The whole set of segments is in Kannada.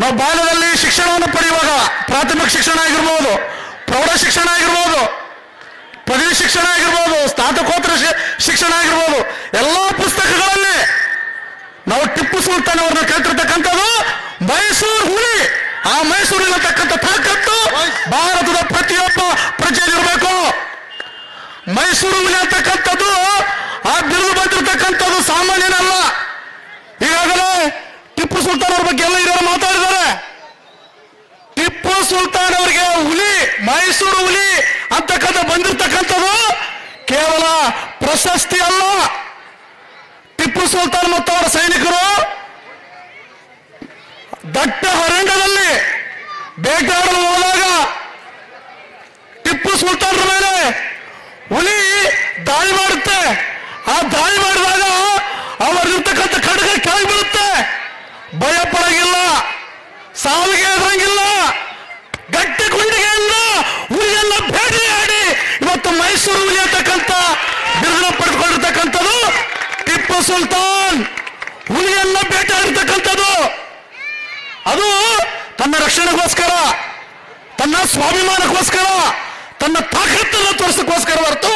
ನಾವು ಬಾಲ್ಯದಲ್ಲಿ ಶಿಕ್ಷಣವನ್ನು ಪಡೆಯುವಾಗ ಪ್ರಾಥಮಿಕ ಶಿಕ್ಷಣ ಆಗಿರ್ಬೋದು, ಪ್ರೌಢ ಶಿಕ್ಷಣ ಆಗಿರ್ಬೋದು, ಪದವಿ ಶಿಕ್ಷಣ ಆಗಿರ್ಬೋದು, ಸ್ನಾತಕೋತ್ತರ ಶಿಕ್ಷಣ ಆಗಿರ್ಬೋದು, ಎಲ್ಲ ಪುಸ್ತಕಗಳಲ್ಲಿ ನಾವು ಟಿಪ್ಪು ಸುಲ್ತಾನ್ ಅವ್ರನ್ನ ಕೇಳ್ತಿರ್ತಕ್ಕಂಥದ್ದು ಮೈಸೂರು ಹುಲಿ. ಆ ಮೈಸೂರಿನತಕ್ಕಂಥ ತಾಕತ್ತು ಭಾರತದ ಪ್ರತಿಯೊಬ್ಬ ಪ್ರಜೆಯಲ್ಲಿರಬೇಕು ಮೈಸೂರು ಹುಲಿ ಅಂತಕ್ಕಂಥದ್ದು ಆ ಬಿರುದು ಬಂದಿರತಕ್ಕಂಥದ್ದು ಸಾಮಾನ್ಯನಲ್ಲ ಈಗಾಗಲೇ ಟಿಪ್ಪು ಸುಲ್ತಾನ್ ಅವ್ರ ಬಗ್ಗೆ ಎಲ್ಲ ಹಿರಿಯರು ಮಾತಾಡಿದ್ದಾರೆ ಟಿಪ್ಪು ಸುಲ್ತಾನ್ ಅವರಿಗೆ ಹುಲಿ ಮೈಸೂರು ಹುಲಿ ಅಂತಕ್ಕಂಥ ಬಂದಿರ್ತಕ್ಕಂಥದ್ದು ಕೇವಲ ಪ್ರಶಸ್ತಿ ಅಲ್ಲ. ಟಿಪ್ಪು ಸುಲ್ತಾನ್ ಮತ್ತು ಅವರ ಸೈನಿಕರು ದಟ್ಟ ಅರಣ್ಯದಲ್ಲಿ ಬೇಟಾಡಲು ಹೋದಾಗ ಟಿಪ್ಪು ಸುಲ್ತಾನರ ಮೇಲೆ ಹುಲಿ ದಾಳಿ ಮಾಡುತ್ತೆ. ಆ ದಾಳಿ ಮಾಡಿದಾಗ ಅವರಿರ್ತಕ್ಕಂಥ ಖಡ್ಗ ಕೆಳಗೆ ಬೀಳುತ್ತೆ. ಭಯ ಪಡಂಗಿಲ್ಲ, ಸಾವಿಗೆ ಎದುರಂಗಿಲ್ಲ ಗಟ್ಟಿ ಗುಂಡಿಗೆಯಿಂದ ಹುಲಿಯನ್ನ ಭೇಟಿಯಾಡಿ ಇವತ್ತು ಮೈಸೂರು ಹುಲಿ ಅಂತಕ್ಕಂಥ ಬಿರುದನ್ನು ಪಡೆದುಕೊಂಡಿರ್ತಕ್ಕಂಥದ್ದು ಟಿಪ್ಪು ಸುಲ್ತಾನ್ ಹುಲಿಯನ್ನ ಇರ್ತಕ್ಕಂಥದ್ದು ಅದು ತನ್ನ ರಕ್ಷಣೆಗೋಸ್ಕರ, ತನ್ನ ಸ್ವಾಭಿಮಾನಕ್ಕೋಸ್ಕರ, ತನ್ನ ತಾಕತ್ತನ್ನು ತೋರಿಸಕ್ಕೋಸ್ಕರ ಹೊರತು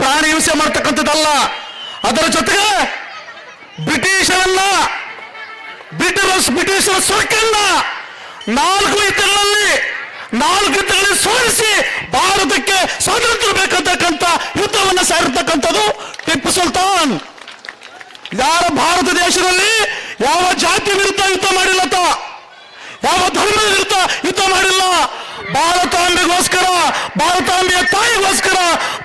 ಪ್ರಾಣಿ ಹಿಂಸೆ ಮಾಡ್ತಕ್ಕಂಥದ್ದಲ್ಲ. ಅದರ ಜೊತೆಗೆ ಬ್ರಿಟಿಷರನ್ನ, ಬ್ರಿಟಿಷ್, ಬ್ರಿಟಿಷರ ಸೊಕ್ಕನ್ನ ನಾಲ್ಕು ಯುದ್ಧಗಳಲ್ಲಿ ನಾಲ್ಕು ಯುದ್ಧಗಳಲ್ಲಿ ಸೋಲಿಸಿ ಭಾರತಕ್ಕೆ ಸ್ವಾತಂತ್ರ್ಯ ಬೇಕಂತಕ್ಕಂಥ ಯುದ್ಧವನ್ನು ಸಾರಿರ್ತಕ್ಕಂಥದ್ದು ಟಿಪ್ಪು ಸುಲ್ತಾನ್ ಯಾರ ಭಾರತ ದೇಶದಲ್ಲಿ ಯಾವ ಜಾತಿ ವಿರುದ್ಧ ಯುದ್ಧ ಮಾಡಿಲ್ಲ ಆತ. ಯಾವ ಧರ್ಮದ ವಿರುದ್ಧ ಯುದ್ಧ ಮಾಡಿಲ್ಲ? ಭಾರತಾಂಬೆಗೋಸ್ಕರ ಭಾರತಾಂಬೆಯ ತಾಯಿಗೋಸ್ಕರ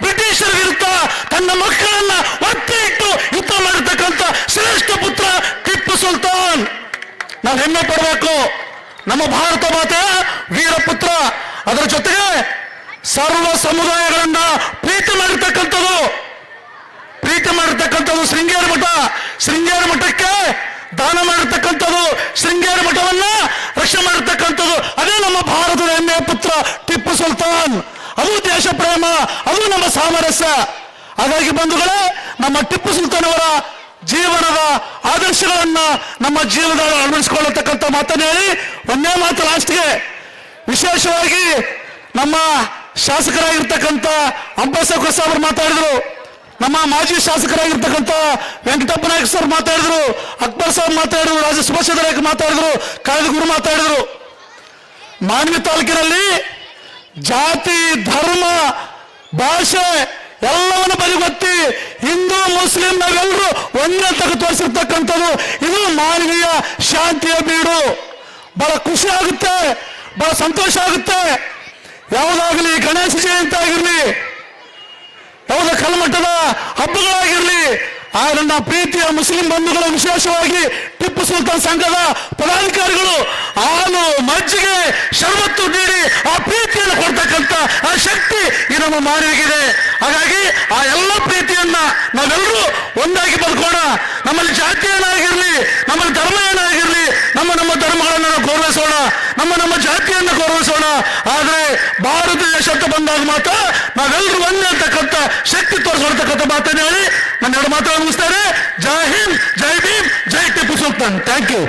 ಬ್ರಿಟಿಷರ ವಿರುದ್ಧ ತನ್ನ ಮಕ್ಕಳನ್ನ ಒತ್ತೆ ಇಟ್ಟು ಯುದ್ಧ ಮಾಡಿರ್ತಕ್ಕಂಥ ಶ್ರೇಷ್ಠ ಪುತ್ರ ಟಿಪ್ಪು ಸುಲ್ತಾನ್. ನಾವು ಹೆಮ್ಮೆ ಪಡಬೇಕು. ನಮ್ಮ ಭಾರತ ಮಾತೆಯ ವೀರಪುತ್ರ. ಅದರ ಜೊತೆಗೆ ಸರ್ವ ಸಮುದಾಯಗಳನ್ನ ಪ್ರೀತಿ ಮಾಡಿರ್ತಕ್ಕಂಥದ್ದು ಪ್ರೀತಿ ಮಾಡಿರ್ತಕ್ಕಂಥದ್ದು ಶೃಂಗೇರಿ ಮಠ ಶೃಂಗೇರಿ ಮಠಕ್ಕೆ ದಾನ ಮಾಡಿರ್ತಕ್ಕಂಥದ್ದು, ಶೃಂಗೇರಿ ಮಠವನ್ನ ರಕ್ಷಣೆ ಮಾಡಿರ್ತಕ್ಕಂಥದ್ದು, ಅದೇ ನಮ್ಮ ಭಾರತದ ಹೆಮ್ಮೆಯ ಪುತ್ರ ಟಿಪ್ಪು ಸುಲ್ತಾನ್. ಅದು ದೇಶ ಪ್ರೇಮ, ಅದು ನಮ್ಮ ಸಾಮರಸ್ಯ. ಹಾಗಾಗಿ ಬಂಧುಗಳೇ, ನಮ್ಮ ಟಿಪ್ಪು ಸುಲ್ತಾನ್ ಅವರ ಜೀವನದ ಆದರ್ಶಗಳನ್ನ ನಮ್ಮ ಜೀವನದಲ್ಲಿ ಅಳವಡಿಸಿಕೊಳ್ಳತಕ್ಕಂಥ ಮಾತನ್ನು ಹೇಳಿ, ಒಂದೇ ಮಾತು ಲಾಸ್ಟ್ಗೆ ವಿಶೇಷವಾಗಿ ನಮ್ಮ ಶಾಸಕರಾಗಿರ್ತಕ್ಕಂಥ ಅಂಬಾಸಕರ್ ಅವರು ಮಾತಾಡಿದ್ರು. ನಮ್ಮ ಮಾಜಿ ಶಾಸಕರಾಗಿರ್ತಕ್ಕಂಥ ವೆಂಕಟಪ್ಪ ನಾಯಕ್ ಸರ್ ಮಾತಾಡಿದ್ರು, ಅಕ್ಬರ್ ಸರ್ ಮಾತಾಡಿದ್ರು ರಾಜ ಸುಭಾಷ್ ನಾಯಕ್ ಮಾತಾಡಿದ್ರು ಕಾಳದಗುರು ಮಾತಾಡಿದ್ರು. ಮಾನ್ವಿ ತಾಲೂಕಿನಲ್ಲಿ ಜಾತಿ, ಧರ್ಮ, ಭಾಷೆ ಎಲ್ಲವನ್ನು ಬರಿಗೊತ್ತಿ ಹಿಂದೂ, ಮುಸ್ಲಿಂ ನಾವೆಲ್ಲರೂ ಒಂದೇ ತಗ ತೋರಿಸಿರ್ತಕ್ಕಂಥದ್ದು. ಇದು ಮಾನವೀಯ ಶಾಂತಿಯ ಬೀಡು. ಬಹಳ ಖುಷಿ ಆಗುತ್ತೆ, ಬಹಳ ಸಂತೋಷ ಆಗುತ್ತೆ. ಯಾವುದಾಗಲಿ ಗಣೇಶ ಜಯಂತಿ ಆಗಿರಲಿ ಯಾವುದೇ ಕಲಮಟ್ಟದ ಹಬ್ಬಗಳಾಗಿರಲಿ. ಆ ನನ್ನ ಪ್ರೀತಿಯ ಮುಸ್ಲಿಂ ಬಂಧುಗಳು ವಿಶೇಷವಾಗಿ ಟಿಪ್ಪು ಸುಲ್ತಾನ್ ಸಂಘದ ಪದಾಧಿಕಾರಿಗಳು ಆನು ಮಜ್ಜಿಗೆ, ಶರಬತ್ತು ನೀಡಿ ಆ ಪ್ರೀತಿಯನ್ನು ಕೊಡ್ತಕ್ಕಂಥ ಆ ಶಕ್ತಿ ಈ ನಮ್ಮ ಮಾನವಿಗಿದೆ ಹಾಗಾಗಿ ಆ ಎಲ್ಲ ಪ್ರೀತಿಯನ್ನ ನಾವೆಲ್ಲರೂ ಒಂದಾಗಿ ಬದುಕೋಣ ನಮ್ಮಲ್ಲಿ ಜಾತಿ ಏನಾಗಿರ್ಲಿ ನಮ್ಮಲ್ಲಿ ಧರ್ಮ ಏನಾಗಿರ್ಲಿ ನಮ್ಮ ನಮ್ಮ ಧರ್ಮಗಳನ್ನು ನಾವು ಗೌರವಿಸೋಣ ನಮ್ಮ ನಮ್ಮ ಜಾತಿಯನ್ನು ಗೌರವಿಸೋಣ. ಆದ್ರೆ ಭಾರತೀಯ ಶಬ್ದ ಬಂದಾಗ ಮಾತ್ರ ನಾವೆಲ್ಲರೂ ಒಂದೇ ಅಂತಕ್ಕಂಥ ಶಕ್ತಿ ತೋರಿಸ್ಕೊಳ್ತಕ್ಕಂಥ ಮಾತನ್ನು ಹೇಳಿ ನನ್ನ ಎರಡು ಮಾತನ್ನು ಮುಗಿಸ್ತಾರೆ ಜೈ ಹಿಂದ್, ಜೈ ಭೀಮ್, ಜೈ ಟಿಪ್ಪು ಸುಲ್ತಾನ್. Thank you